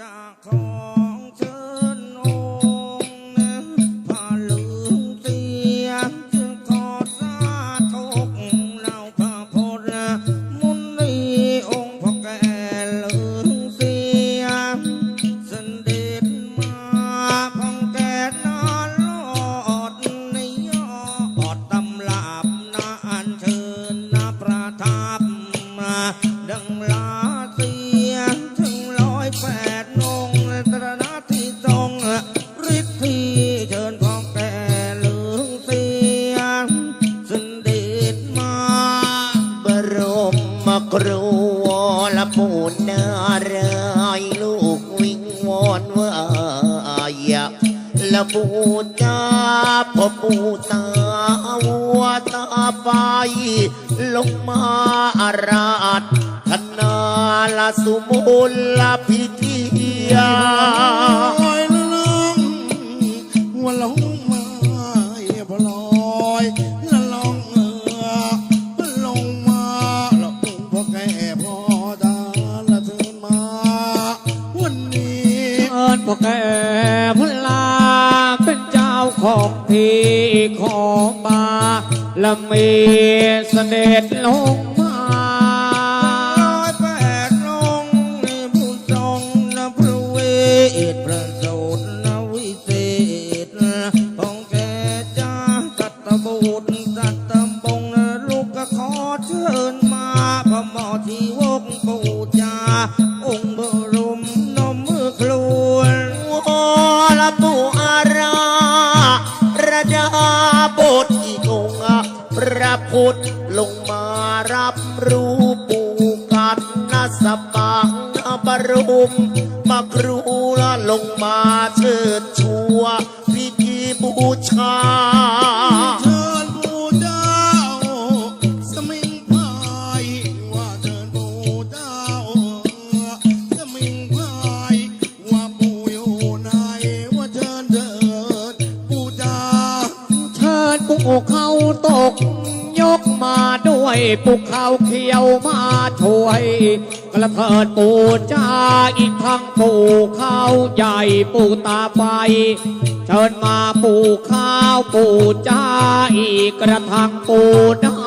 จากของเธอ ย่าละปูจาพ่อปูตาวัวตาไฟลงมาอาราธนาละสุมุลละพิธียาลอยลงหัวลงมาพลอยละลองเออลงมาละอุ้งพ่อแก่พ่อตาละเธอมา วันนี้เอิญพ่อแก่ ของพี่ของบาละเมีเสด็จลง ระดาบทอีกองค์พระพุทธลงมารับรู้ปูกันนะสปังบรุมมาครูละลงมาเชิดชัวพิธีบูชา ปุกเขาตก ยกมาด้วยปุกเขาเขียวมาช่วย กระเพิดปูจ้าอีกทั้งปูเขาใหญ่ปูตาไฟเชิญมาปูข้าวปูจ้าอีกกระทังปูนา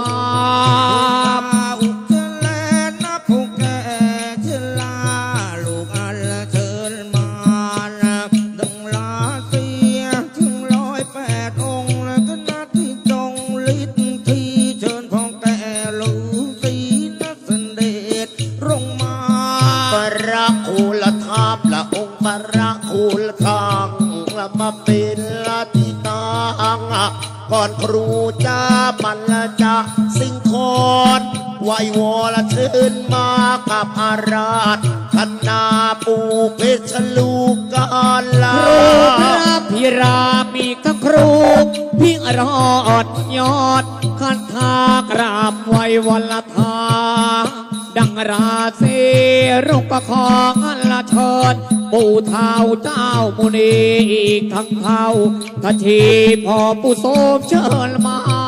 เป็นละทิตางก่อนครูจ้ามันลจะสิงคอนไหววอละเชิญมากับอาราธคณาปูเพชรลูกกาลาครูพระพิรามีกับครูพิรอดยอดคันทากราบไว้วันลทาดังราศีรุกประคองอันละเชิญ ปู่เท้าเจ้ามุนีอีกทั้งเท้าทัชีพอปู่โสมเชิญมา